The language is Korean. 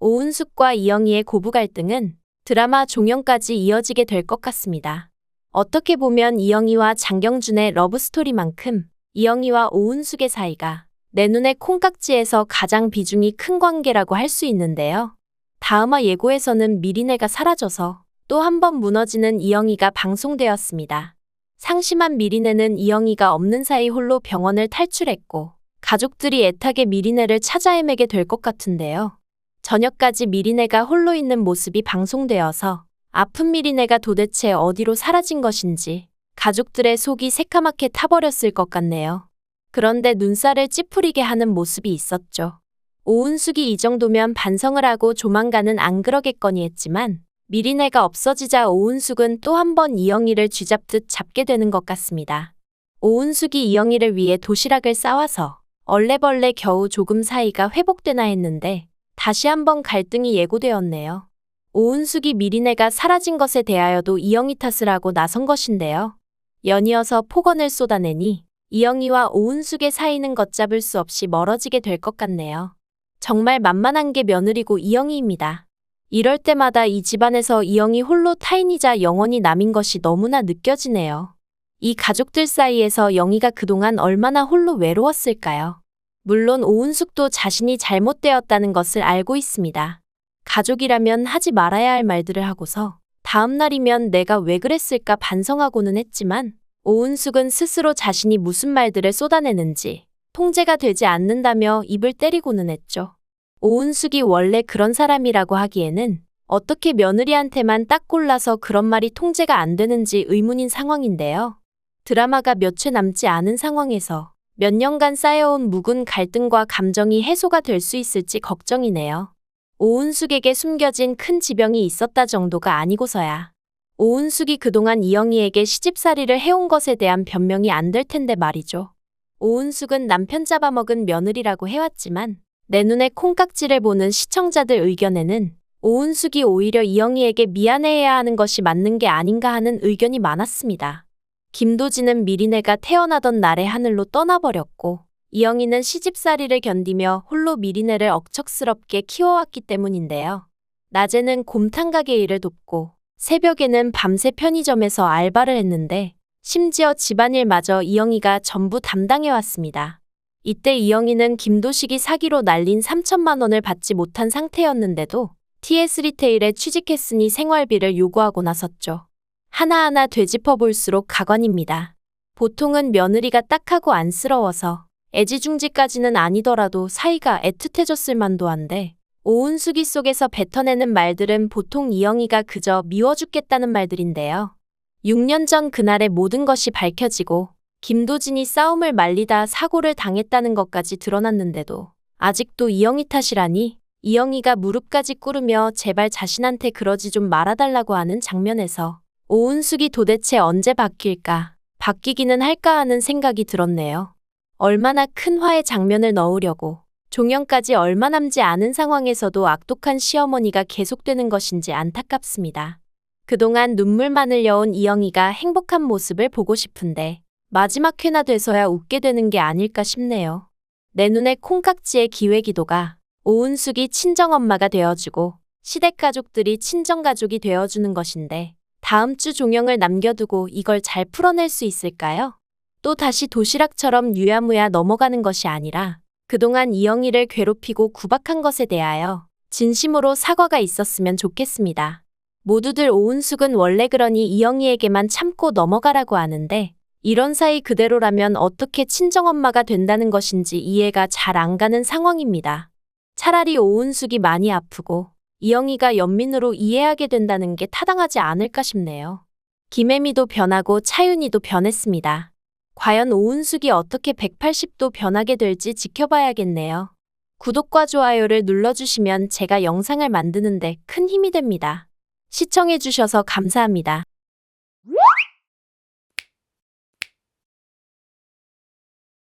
오은숙과 이영희의 고부 갈등은 드라마 종영까지 이어지게 될 것 같습니다. 어떻게 보면 이영희와 장경준의 러브스토리만큼 이영희와 오은숙의 사이가 내 눈의 콩깍지에서 가장 비중이 큰 관계라고 할 수 있는데요. 다음화 예고에서는 미리네가 사라져서 또 한 번 무너지는 이영희가 방송되었습니다. 상심한 미리네는 이영희가 없는 사이 홀로 병원을 탈출했고 가족들이 애타게 미리네를 찾아 헤매게 될 것 같은데요. 저녁까지 미리네가 홀로 있는 모습이 방송되어서 아픈 미리네가 도대체 어디로 사라진 것인지 가족들의 속이 새카맣게 타버렸을 것 같네요. 그런데 눈살을 찌푸리게 하는 모습이 있었죠. 오은숙이 이 정도면 반성을 하고 조만간은 안 그러겠거니 했지만 미리네가 없어지자 오은숙은 또 한 번 이영희를 쥐잡듯 잡게 되는 것 같습니다. 오은숙이 이영희를 위해 도시락을 싸와서 얼레벌레 겨우 조금 사이가 회복되나 했는데 다시 한번 갈등이 예고되었네요. 오은숙이 미리네가 사라진 것에 대하여도 이영희 탓을 하고 나선 것인데요. 연이어서 폭언을 쏟아내니 이영희와 오은숙의 사이는 걷잡을 수 없이 멀어지게 될 것 같네요. 정말 만만한 게 며느리고 이영희입니다. 이럴 때마다 이 집안에서 이영희 홀로 타인이자 영원히 남인 것이 너무나 느껴지네요. 이 가족들 사이에서 영희가 그동안 얼마나 홀로 외로웠을까요? 물론 오은숙도 자신이 잘못되었다는 것을 알고 있습니다. 가족이라면 하지 말아야 할 말들을 하고서 다음 날이면 내가 왜 그랬을까 반성하고는 했지만 오은숙은 스스로 자신이 무슨 말들을 쏟아내는지 통제가 되지 않는다며 입을 때리고는 했죠. 오은숙이 원래 그런 사람이라고 하기에는 어떻게 며느리한테만 딱 골라서 그런 말이 통제가 안 되는지 의문인 상황인데요. 드라마가 몇회 남지 않은 상황에서 몇 년간 쌓여온 묵은 갈등과 감정이 해소가 될 수 있을지 걱정이네요. 오은숙에게 숨겨진 큰 지병이 있었다 정도가 아니고서야. 오은숙이 그동안 이영희에게 시집살이를 해온 것에 대한 변명이 안 될 텐데 말이죠. 오은숙은 남편 잡아먹은 며느리라고 해왔지만 내 눈에 콩깍지를 보는 시청자들 의견에는 오은숙이 오히려 이영희에게 미안해해야 하는 것이 맞는 게 아닌가 하는 의견이 많았습니다. 김도진은 미리네가 태어나던 날에 하늘로 떠나버렸고 이영희는 시집살이를 견디며 홀로 미리네를 억척스럽게 키워왔기 때문인데요. 낮에는 곰탕 가게 일을 돕고 새벽에는 밤새 편의점에서 알바를 했는데 심지어 집안일마저 이영희가 전부 담당해왔습니다. 이때 이영희는 김도식이 사기로 날린 3천만 원을 받지 못한 상태였는데도 TS 리테일에 취직했으니 생활비를 요구하고 나섰죠. 하나하나 되짚어 볼수록 가관입니다. 보통은 며느리가 딱하고 안쓰러워서 애지중지까지는 아니더라도 사이가 애틋해졌을 만도 한데 오은숙이 속에서 뱉어내는 말들은 보통 이영희가 그저 미워 죽겠다는 말들인데요. 6년 전 그날의 모든 것이 밝혀지고 김도진이 싸움을 말리다 사고를 당했다는 것까지 드러났는데도 아직도 이영희 탓이라니 이영희가 무릎까지 꿇으며 제발 자신한테 그러지 좀 말아달라고 하는 장면에서 오은숙이 도대체 언제 바뀔까, 바뀌기는 할까 하는 생각이 들었네요. 얼마나 큰 화의 장면을 넣으려고 종영까지 얼마 남지 않은 상황에서도 악독한 시어머니가 계속되는 것인지 안타깝습니다. 그동안 눈물만 흘려온 이영희가 행복한 모습을 보고 싶은데 마지막 회나 돼서야 웃게 되는 게 아닐까 싶네요. 내 눈에 콩깍지의 기회기도가 오은숙이 친정엄마가 되어주고 시댁 가족들이 친정가족이 되어주는 것인데 다음 주 종영을 남겨두고 이걸 잘 풀어낼 수 있을까요? 또 다시 도시락처럼 유야무야 넘어가는 것이 아니라 그동안 이영희를 괴롭히고 구박한 것에 대하여 진심으로 사과가 있었으면 좋겠습니다. 모두들 오은숙은 원래 그러니 이영희에게만 참고 넘어가라고 하는데 이런 사이 그대로라면 어떻게 친정엄마가 된다는 것인지 이해가 잘 안 가는 상황입니다. 차라리 오은숙이 많이 아프고 이영희가 연민으로 이해하게 된다는 게 타당하지 않을까 싶네요. 김혜미도 변하고 차윤희도 변했습니다. 과연 오은숙이 어떻게 180도 변하게 될지 지켜봐야겠네요. 구독과 좋아요를 눌러주시면 제가 영상을 만드는데 큰 힘이 됩니다. 시청해주셔서 감사합니다.